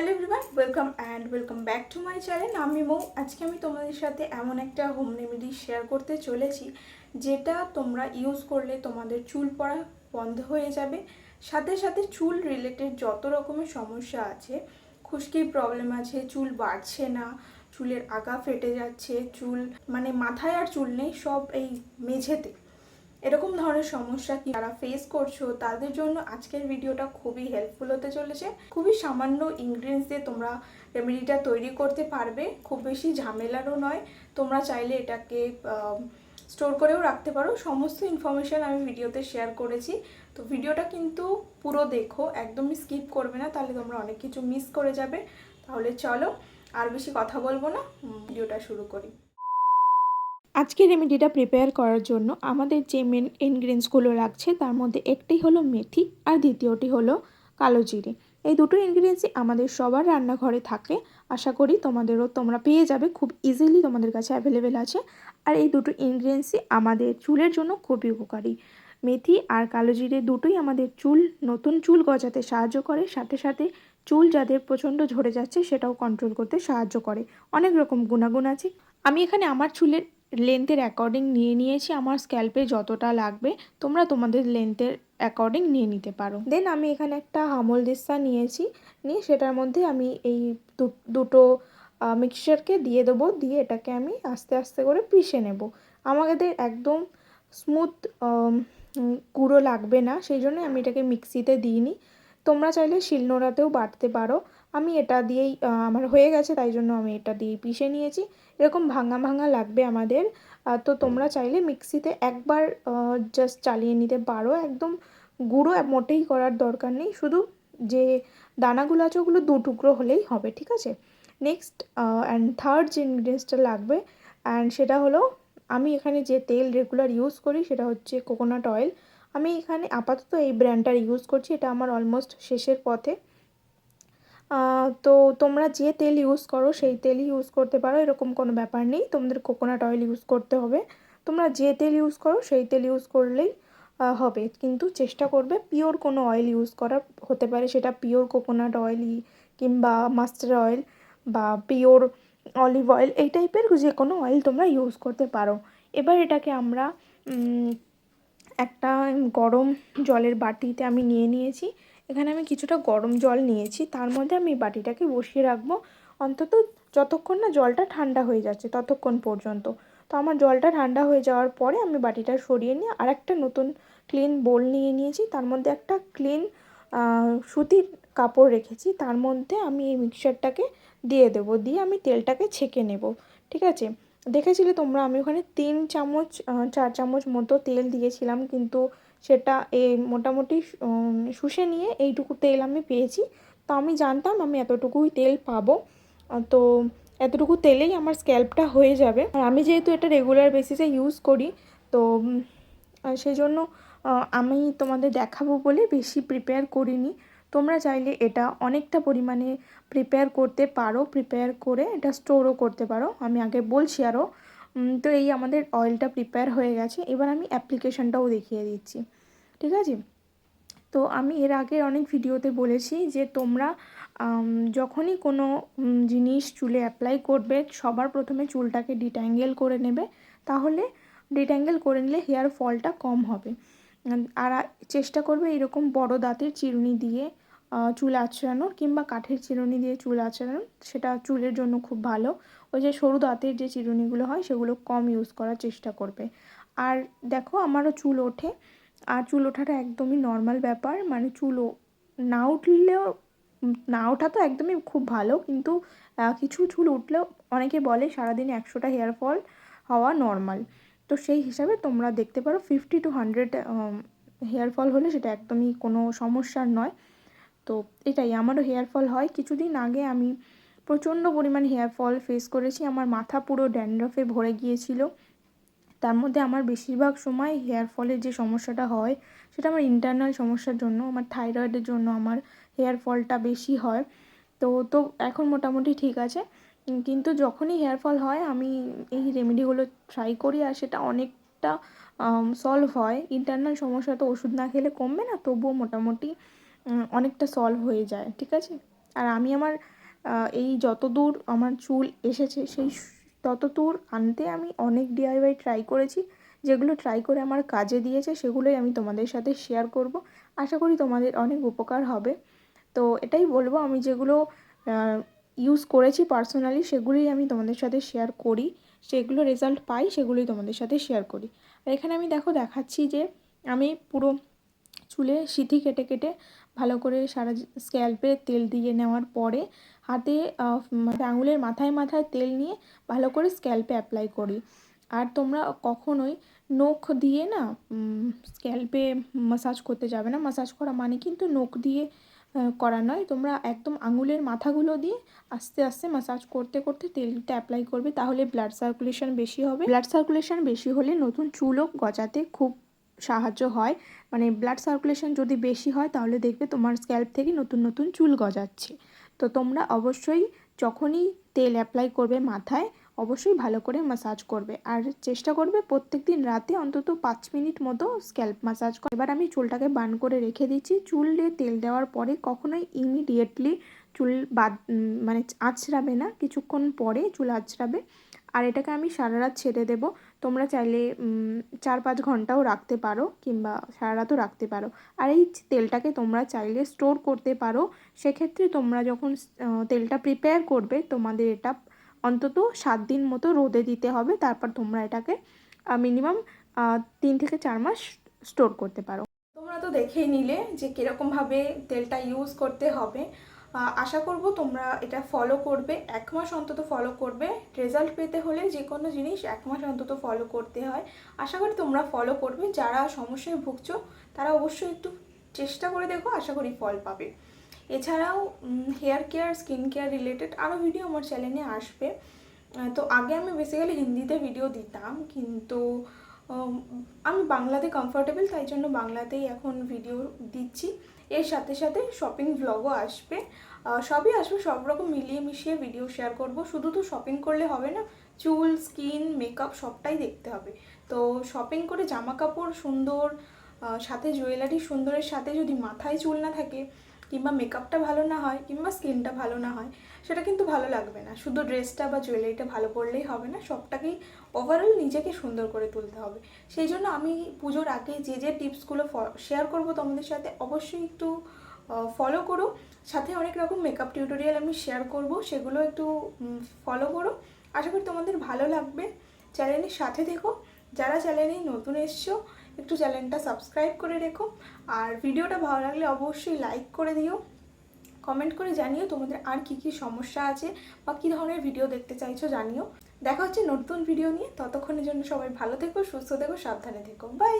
Hello everyone welcome and welcome back to my channel আমি মৌ আজকে আমি তোমাদের সাথে এমন একটা হোম রেমেডি শেয়ার করতে চলেছি, যেটা তোমরা ইউজ করলে তোমাদের চুল পড়া বন্ধ হয়ে যাবে। সাথে সাথে চুল রিলেটেড যত রকমের সমস্যা আছে, খুশকির প্রবলেম আছে, চুল বাড়ছে না, চুলের আগা ফেটে যাচ্ছে, চুল মানে মাথায় আর চুল নেই, সব এই মেঝেতে। এরকম ধরনের সমস্যা কি যারা ফেস করছ, তাদের জন্য আজকের ভিডিওটা খুবই হেল্পফুল হতে চলেছে। খুবই সামান্য ইনগ্রিডিয়েন্টস দিয়ে তোমরা রেমেডিটা তৈরি করতে পারবে, খুব বেশি ঝামেলারও নয়। তোমরা চাইলে এটাকে স্টোর করেও রাখতে পারো। সমস্ত ইনফরমেশান আমি ভিডিওতে শেয়ার করেছি। তো ভিডিওটা কিন্তু পুরো দেখো, একদমই স্কিপ করবে না, তাহলে তোমরা অনেক কিছু মিস করে যাবে। তাহলে চলো, আর বেশি কথা বলব না ভিডিওটা শুরু করি। আজকে রেমেডিটা প্রিপেয়ার করার জন্য আমাদের যে মেন ইনগ্রিডিয়েন্টসগুলো লাগছে, তার মধ্যে একটি হলো মেথি আর দ্বিতীয়টি হলো কালো জিরে। এই দুটো ইনগ্রিডিয়েন্টসই আমাদের সবার রান্নাঘরে থাকে। আশা করি তোমাদেরও তোমরা পেয়ে যাবে, খুব ইজিলি তোমাদের কাছে অ্যাভেলেবেল আছে। আর এই দুটো ইনগ্রিডিয়েন্টসই আমাদের চুলের জন্য খুবই উপকারী। মেথি আর কালো জিরে দুটোই আমাদের চুল, নতুন চুল গজাতে সাহায্য করে। সাথে সাথে চুল যাদের প্রচণ্ড ঝরে যাচ্ছে, সেটাও কন্ট্রোল করতে সাহায্য করে। অনেক রকম গুণাগুণ আছে। আমি এখানে আমার চুলের লেন্থের অ্যাকর্ডিং নিয়ে নিয়েছি, আমার স্ক্যাল্পে যতটা লাগবে, তোমরা তোমাদের লেন্থের অ্যাকর্ডিং নিয়ে নিতে পারো। দেন আমি এখানে একটা হামল দিস্তা নিয়েছি, নিয়ে সেটার মধ্যে আমি এই দুটো মিক্সচারকে দিয়ে দেবো, দিয়ে এটাকে আমি আস্তে আস্তে করে পিষে নেব। আমাদের একদম স্মুথ গুঁড়ো লাগবে না, সেই জন্য আমি এটাকে মিক্সিতে দিইনি। তোমরা চাইলে শিলনোড়াতেও বাটতে পারো। আমি এটা দিয়েই আমার হয়ে গেছে, তাই জন্য আমি এটা দিয়েই পিষে নিয়েছি। এরকম ভাঙা ভাঙা লাগবে আমাদের। তো তোমরা চাইলে মিক্সিতে একবার জাস্ট চালিয়ে নিতে পারো। একদম গুঁড়ো মোটেই করার দরকার নেই। শুধু যে দানাগুলো আছে, ওগুলো দু টুকরো হলেই হবে, ঠিক আছে? নেক্সট অ্যান্ড থার্ড যে ইনগ্রিডিয়েন্টসটা লাগবে অ্যান্ড সেটা হলো, আমি এখানে যে তেল রেগুলার ইউজ করি, সেটা হচ্ছে কোকোনাট অয়েল আমি এখানে আপাতত এই ব্র্যান্ডটার ইউজ করছি। এটা আমার অলমোস্ট শেষের পথে। তো তোমরা যে তেল ইউজ করো, সেই তেলই ইউজ করতে পারো, এরকম কোনো ব্যাপার নেই। তোমাদের কোকোনাট অয়েল ইউজ করতে হবে। তোমরা যে তেল ইউজ করো, সেই তেল ইউজ করলেই হবে। কিন্তু চেষ্টা করবে পিওর কোনো অয়েল ইউজ করা হতে পারে সেটা পিওর কোকোনাট অয়েলই কিংবা মাস্টার অয়েল বা পিওর অলিভ অয়েল এই টাইপের যে কোনো অয়েল তোমরা ইউজ করতে পারো। এবার এটাকে আমরা একটা গরম জলের বাটিতে আমি নিয়ে নিয়েছি। এখানে আমি কিছুটা গরম জল নিয়েছি, তার মধ্যে আমি বাটিটাকে বসিয়ে রাখব। অন্তত যতক্ষণ না জলটা ঠান্ডা হয়ে যাচ্ছে ততক্ষণ পর্যন্ত। তো আমার জলটা ঠান্ডা হয়ে যাওয়ার পরে আমি বাটিটা সরিয়ে নিয়ে আর একটা নতুন ক্লিন বোল নিয়ে নিয়েছি। তার মধ্যে একটা ক্লিন সুতির কাপড় রেখেছি। তার মধ্যে আমি এই মিক্সারটাকে দিয়ে দেবো, দিয়ে আমি তেলটাকে ছেঁকে নেব। ঠিক আছে? দেখেছিলে তোমরা আমি ওখানে তিন চামচ চার চামচ মতো তেল দিয়েছিলাম, কিন্তু সেটা এ মোটামুটি শুষে নিয়ে এইটুকু তেল আমি পেয়েছি। তো আমি জানতাম আমি এতটুকুই তেল পাবো। তো এতটুকু তেলেই আমার স্ক্যাল্পটা হয়ে যাবে। আর আমি যেহেতু এটা রেগুলার বেসিসে ইউজ করি, তো সেই জন্য আমি তোমাদের দেখাবো বলে বেশি প্রিপেয়ার করিনি। তোমরা চাইলে এটা অনেকটা পরিমাণে প্রিপেয়ার করতে পারো প্রিপেয়ার করে এটা স্টোরও করতে পারো। আমি আগে বলছি আরও তো এই আমাদের অয়েলটা প্রিপেয়ার হয়ে গেছে। এবার আমি অ্যাপ্লিকেশনটাও দেখিয়ে দিচ্ছি। ঠিক আছে? তো আমি এর আগে অনেক ভিডিওতে বলেছি যে তোমরা যখনই কোনো জিনিস চুলে অ্যাপ্লাই করবে, সবার প্রথমে চুলটাকে ডিট্যাঙ্গেল করে নেবে। তাহলে ডিট্যাঙ্গেল করে নিলে হেয়ার ফলটা কম হবে। আর চেষ্টা করবে এরকম বড় দাঁতের চিরুনি দিয়ে চুল আঁচড়ানোর কিংবা কাঠের চিরুনি দিয়ে চুল আঁচড়ানোর, সেটা চুলের জন্য খুব ভালো। ওই যে সরু দাঁতের যে চিরুনিগুলো হয়, সেগুলো কম ইউজ করার চেষ্টা করবে। আর দেখো, আমারও চুল ওঠে। আর চুল ওঠাটা একদমই নর্মাল ব্যাপার। মানে চুল না উঠলেও, না ওঠা তো একদমই খুব ভালো। কিন্তু কিছু চুল উঠলেও অনেকে বলে সারাদিনে একশোটা হেয়ার ফল হওয়া নর্মাল তো সেই হিসাবে তোমরা দেখতে পারো fifty to hundred hair fall হলে সেটা একদমই কোনো সমস্যার নয়। তো এটাই, আমারও হেয়ার ফল হয়। কিছুদিন আগে আমি প্রচণ্ড পরিমাণ হেয়ার ফল ফেস করেছি। আমার মাথা পুরো ড্যান্ড্রফে ভরে গিয়েছিল। তার মধ্যে আমার বেশিরভাগ সময় হেয়ার ফলের যে সমস্যাটা হয়, সেটা আমার ইন্টারনাল সমস্যার জন্য, আমার থাইরয়েডের জন্য আমার হেয়ার ফলটা বেশি হয়। তো তো এখন মোটামুটি ঠিক আছে। কিন্তু যখনই হেয়ার ফল হয়, আমি এই রেমেডিগুলো ট্রাই করি আর সেটা অনেকটা সলভ হয়। ইন্টারনাল সমস্যা তো ওষুধ না খেলে কমবে না, তবুও মোটামুটি অনেকটা সলভ হয়ে যায়, ঠিক আছে? আর আমি আমার এই যত দূর আমার চুল এসেছে, সেই তত দূর আনতে আমি অনেক ডিআইওয়াই ট্রাই করেছি, যেগুলো ট্রাই করে আমার কাজে দিয়েছে, সেগুলোই আমি তোমাদের সাথে শেয়ার করব। আশা করি তোমাদের অনেক উপকার হবে। তো এটাই বলব, আমি যেগুলো ইউজ করেছি পার্সোনালি সেগুলোই আমি তোমাদের সাথে শেয়ার করি। সেগুলো রেজাল্ট পাই, সেগুলোই তোমাদের সাথে শেয়ার করি। আর এখানে আমি দেখো দেখাচ্ছি যে, আমি পুরো চুলে সিথি কেটে কেটে ভালো করে সারা স্ক্যাল্পে তেল দিয়ে নেওয়ার পরে হাতে আঙুলের মাথায় মাথায় তেল নিয়ে ভালো করে স্ক্যাল্পে অ্যাপ্লাই করি। আর তোমরা কখনোই নখ দিয়ে না স্ক্যাল্পে মাসাজ করতে যাবে না। মাসাজ করা মানে কিন্তু নখ দিয়ে করা নয়। তোমরা একদম আঙুলের মাথাগুলো দিয়ে আস্তে আস্তে মাসাজ করতে করতে তেলটা অ্যাপ্লাই করবে। তাহলে ব্লাড সার্কুলেশন বেশি হবে। ব্লাড সার্কুলেশন বেশি হলে নতুন চুলও গজাতে খুব সাহায্য হয়। মানে ব্লাড সার্কুলেশন যদি বেশি হয়, তাহলে দেখবে তোমার স্ক্যাল্প থেকে নতুন নতুন চুল গজাচ্ছে। তো তোমরা অবশ্যই যখনই তেল অ্যাপ্লাই করবে মাথায়, অবশ্যই ভালো করে মাসাজ করবে। আর চেষ্টা করবে প্রত্যেক দিন রাতে অন্তত পাঁচ মিনিট মতো স্ক্যাল্প মাসাজ করে। এবার আমি চুলটাকে বান করে রেখে দিচ্ছি। চুলে তেল দেওয়ার পরে কখনোই ইমিডিয়েটলি চুল বাদ মানে আঁচড়াবে না। কিছুক্ষণ পরে চুল আঁচড়াবে। আর এটাকে আমি সারা রাত ছেড়ে দেবো। তোমরা চাইলে চার পাঁচ ঘন্টাও রাখতে পারো কিংবা সারা রাতও রাখতে পারো। আর এই তেলটাকে তোমরা চাইলে স্টোর করতে পারো। সেক্ষেত্রে তোমরা যখন তেলটা প্রিপেয়ার করবে, তোমাদের এটা অন্তত সাত দিন মতো রোদে দিতে হবে। তারপর তোমরা এটাকে মিনিমাম তিন থেকে চার মাস স্টোর করতে পারো। তোমরা তো দেখেই নিলে যে কীরকমভাবে তেলটা ইউজ করতে হবে। আশা করব তোমরা এটা ফলো করবে। এক মাস অন্তত ফলো করবে। রেজাল্ট পেতে হলে যে কোনো জিনিস এক মাস অন্তত ফলো করতে হয়। আশা করি তোমরা ফলো করবে। যারা সমস্যায় ভুগছো, তারা অবশ্যই একটু চেষ্টা করে দেখো। আশা করি ফল পাবে। এছাড়াও hair care skin care related আরও ভিডিও আমার চ্যানেলে আসবে। তো আগে আমি বেসিক্যালি হিন্দিতে ভিডিও দিতাম। কিন্তু আমি বাংলাতে কমফোর্টেবল তাই জন্য বাংলাতেই এখন ভিডিও দিচ্ছি। এর সাথে সাথে শপিং ব্লগও আসবে। সবই আসবে, সব রকম মিলিয়ে মিশিয়ে ভিডিও শেয়ার করব। শুধু তো শপিং করলে হবে না, চুল স্কিন মেকআপ সবটাই দেখতে হবে। তো শপিং করে জামা কাপড় সুন্দর সাথে জুয়েলারি সুন্দরের সাথে যদি মাথায় চুল না থাকে কিংবা মেকআপটা ভালো না হয় কিংবা স্কিনটা ভালো না হয়, সেটা কিন্তু ভালো লাগবে না। শুধু ড্রেসটা বা জুয়েলারিটা ভালো পরলেই হবে না, সবটাকেই ওভারঅল নিজেকে সুন্দর করে তুলতে হবে। সেই জন্য আমি পুজোর আগে যে যে টিপসগুলো শেয়ার করব তোমাদের সাথে অবশ্যই একটু ফলো করো। সাথে অনেক রকম মেকআপ টিউটোরিয়াল আমি শেয়ার করব, সেগুলো একটু ফলো করো। আশা করি তোমাদের ভালো লাগবে। চ্যানেলের সাথে থেকো। যারা চ্যানেলে নতুন এসছো একটু চ্যানেলটা সাবস্ক্রাইব করে রেখো। আর ভিডিওটা ভালো লাগলে অবশ্যই লাইক করে দিও। কমেন্ট করে জানিও তোমাদের আর কি কি সমস্যা আছে বা কী ধরনের ভিডিও দেখতে চাইছো জানিও। দেখা হচ্ছে নতুন ভিডিও নিয়ে। ততক্ষণের জন্য সবাই ভালো থেকো, সুস্থ থেকো, সাবধানে থেকো। বাই